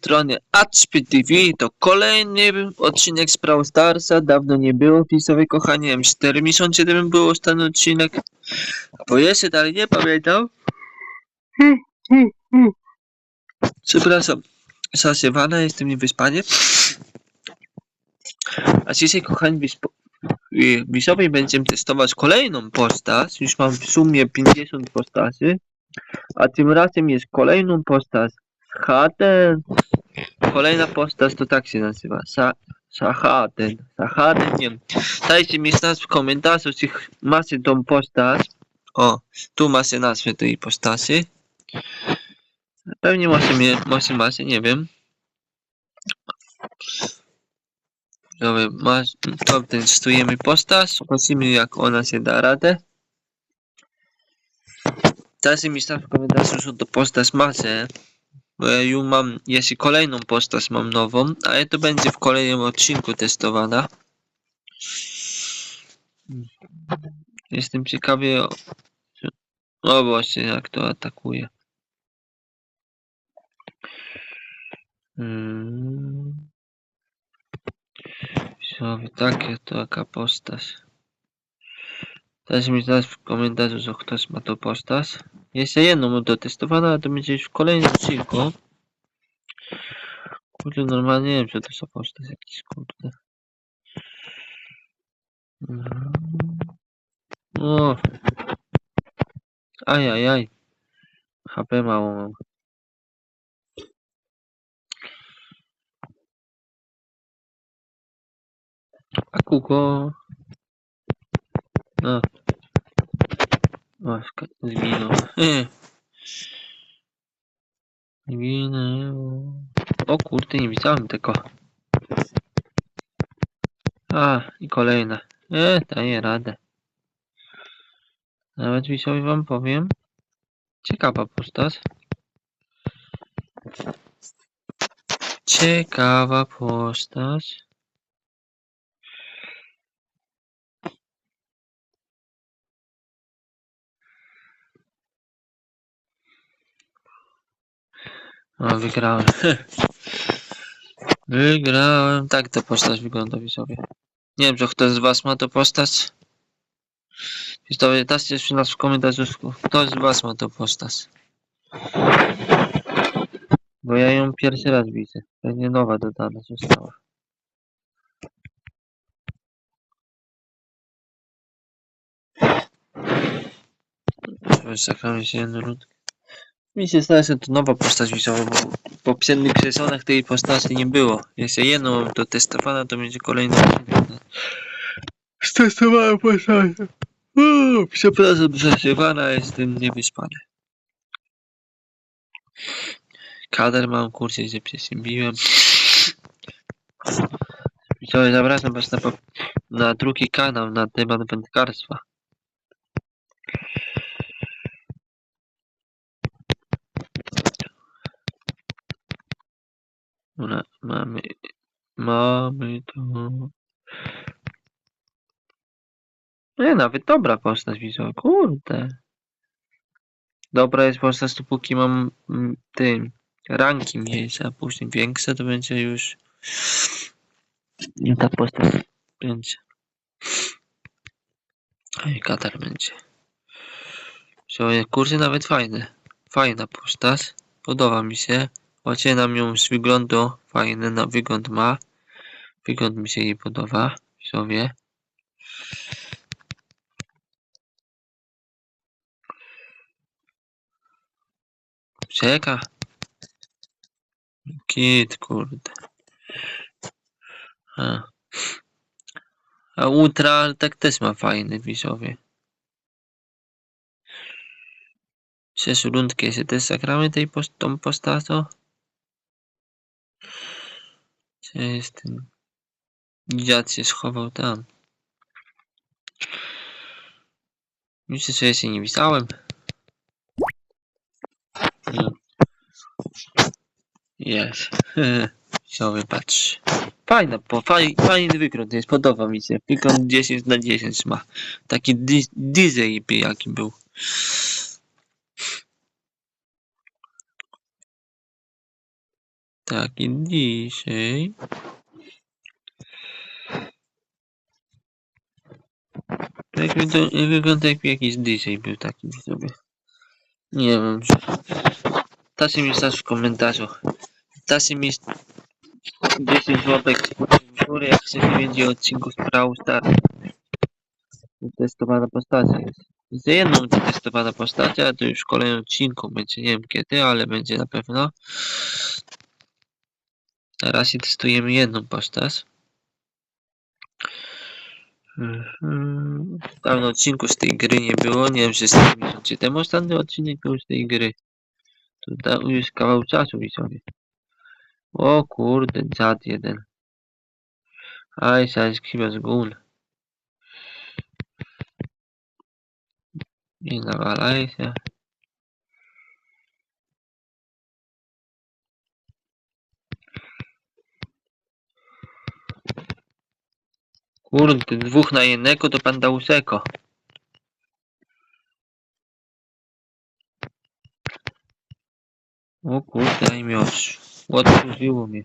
strony Atspy TV. To kolejny odcinek z Starsa. Dawno nie było, widzowie kochani. Ja 4 miesiące temu był ostatni odcinek. Bo jeszcze dalej nie pamiętam. Przepraszam. Zasiewana, jestem niewyspany. A dzisiaj, kochani, widzowie będziemy testować kolejną postać. Już mam w sumie 50 postaci. A tym razem jest kolejną postać Schaden. Kolejna postać to tak się nazywa. Sa Sahaden. Sahaden, nie. Dajcie mi znać w komentarzu, czy macie tą postać. O, tu macie nazwę tej postaci. Pewnie macie, mnie- macie, macie, nie wiem. Dobra, masz, to testujemy postać. Zobaczymy jak ona się da radę. Dajcie mi znać w komentarzu, że to postać macie. Już mam, jeszcze kolejną postać mam nową, ale to będzie w kolejnym odcinku testowana. Jestem ciekawy o, o właśnie jak to atakuje. Hmm. Takie to jaka postać. Dajcie mi znać w komentarzu, że ktoś ma to postać. Jeszcze jedną mam do testowania, ale to będzie już w kolejnym odcinku. Kurde, normalnie nie wiem, co to za postać jakiś, kurde. Mm. O. Ajajaj. HP mało mam. A kuko. No. Sk- zginął. Zginęło. O kurde, nie widziałem tego. A, i kolejna. E, daję radę. Nawet widzowie wam powiem. Ciekawa postać. Ciekawa postać. O, wygrałem. Wygrałem. Tak to postać wygląda widzowie. Nie wiem, czy ktoś z was ma to postać. Widzowie, dajcie jeszcze nas w komentarzu, kto z was ma to postać. Bo ja ją pierwszy raz widzę. Pewnie nowa dodana została. Czekamy się jedną rundkę. Mi się zdaje, że to nowa postać widzowa, bo w poprzednich sezonach tej postaci nie było. Jeszcze jedną mam to testowana, to będzie kolejna. Stestowałem postać. Uuu, Przepraszam, zasywana, jestem niewyspany. Kader mam, kurczę, gdzie przeziębiłem. Widzowie, zapraszam was na, na drugi kanał na temat wędkarstwa. Mamy, mamy to. Nie, nawet dobra postać widzowa, kurde. Dobra jest postać, dopóki mam mm, tym ranki mniejsze, a później większe, to będzie już i ta postać będzie. I katar będzie. Słuchaj, kursy nawet fajne. Fajna postać. Podoba mi się. Oceniam ją z wyglądu. Fajny na wygląd ma. Wygląd mi się jej podoba. Sobie. Czeka. Kit, kurde. A. A Ultra tak też ma fajny widzowie. Przecież rundkę się też zagramy tej post tą postacią. Gdzie jest ten... Dziad się schował tam. Myślę, że się nie. No. Jest. Widzowie, patrz. Fajna, po, faj, fajny wygląd jest, podoba mi się. Wygląd 10 na 10 ma. Taki di- jaki był. Taki dzisiaj. Jak wygląda, jakby jakiś dzisiaj był taki sobie. Nie wiem. Dajcie mi znać w komentarzu. Dajcie mi 10 złapek w górę, jak chcecie więcej odcinków Brawl Stars. Testowana postacia jest. Z jedną testowana postać, a to już w kolejnym odcinku będzie, nie wiem kiedy, ale będzie na pewno. Na razie testujemy jedną postać. Mhm. Dawno odcinku z tej gry nie było, nie wiem, czy z tym miesiące temu ostatni odcinek był z tej gry. To już kawał czasu widzowie. O kurde, dziad jeden. Aj, zaś chyba z gól. Nie nawalaj się. Kurde, dwóch na jednego to pan dał seko. O kurde, i miocz. Odkurzyło mnie.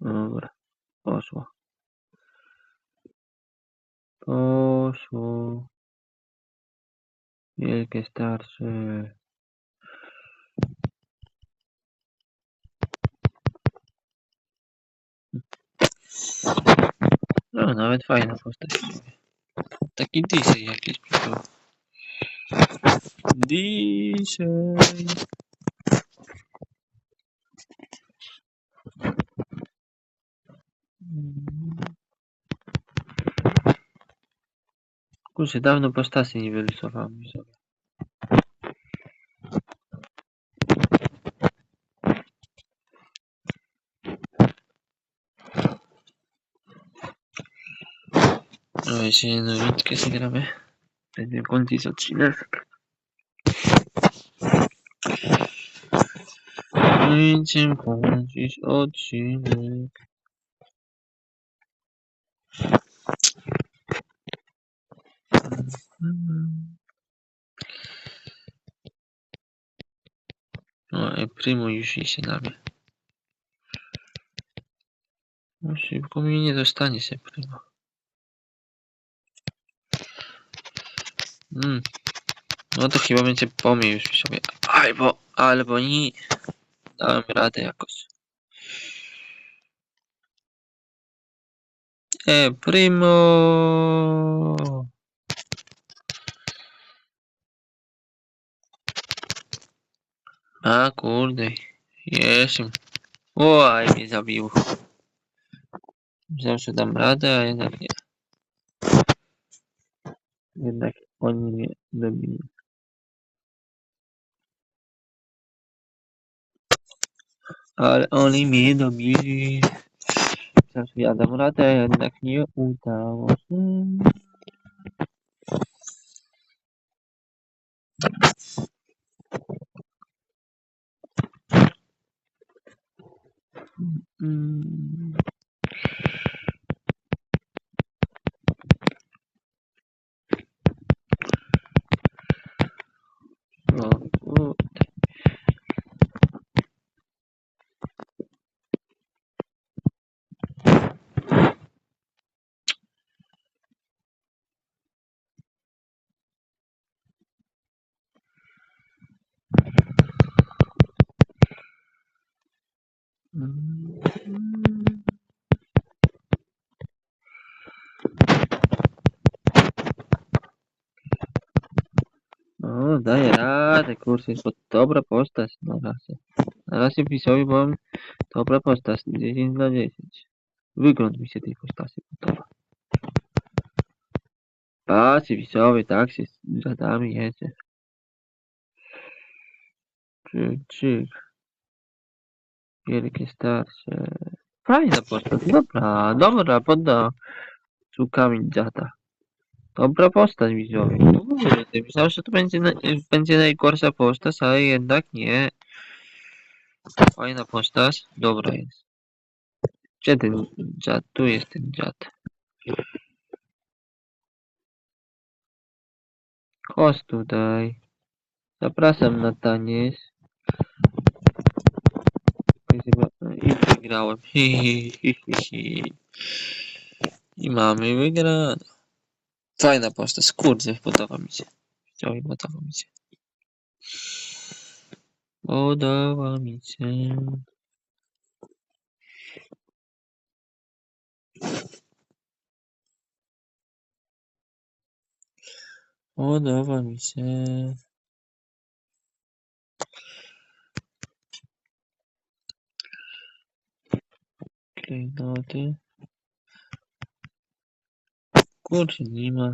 Dobra, poszło. Poszło. Wielkie starsze. No, nawet fajna postać. Taki dzisiaj jakiś był. Dzisiaj. Kurczę, dawno postaci nie wylosowałem. No jeszcze jedną rundkę zagramy. Będziemy kończyć odcinek. Będziemy kończyć odcinek. No, Primo już idzie na mnie. No szybko mi nie dostanie się Primo. Mm. No to chyba będzie po mnie już sobie. Albo, albo nie. Dałem radę jakoś. E, primo. A kurde. Jestem. O, aj mnie zabił. Zawsze dam radę, a jednak nie. Jednak oni mnie dobili. Ale oni mnie dobili. Zawsze ja dam radę, a jednak nie udało się. Mm. No, kurde. Mm. No, daję jest to dobra postać na razie. Na razie pisowi mam dobra postać, 10 na 10. Wygląd mi się tej postaci podoba. Patrzcie, pisowie, tak się z żadami jedzie. Czyk, czyk. Wielkie starsze. Fajna postać, dobra, dobra, podda. Cukami dziada. Dobra postać widzowie. Mhm. No mówię, myślałem, że to będzie, na, będzie najgorsza postać, ale jednak nie. Fajna postać. Dobra jest. Gdzie ten dziad? Tu jest ten dziad. Chodź tutaj. Zapraszam na taniec. I wygrałem. I mamy wygrane. Fajna postać. Kurde, podoba mi się. Oj, podoba mi się. Podoba mi się. Podoba mi się. Klejnoty. Kurczę, nie ma.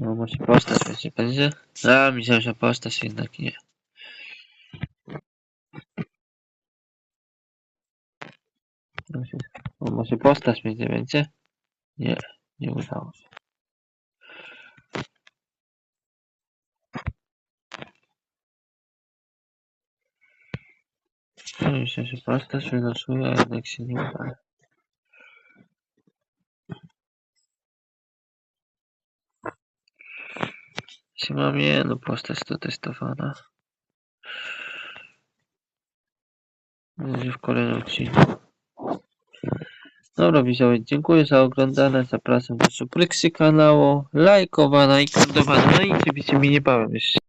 No może postać będzie, będzie? A, myślałem, że postać jednak nie. Może, o, może postać będzie, będzie? Nie, nie udało się. No, Myślę, że postać wylosuje, a jednak się nie udało. Się mam jedną postać do testowania. Będzie w kolejnym odcinku. Dobra widzowie, dziękuję za oglądanie, zapraszam do subskrypcji kanału, lajkowania i komentowania, no i oczywiście mi niebawem jeszcze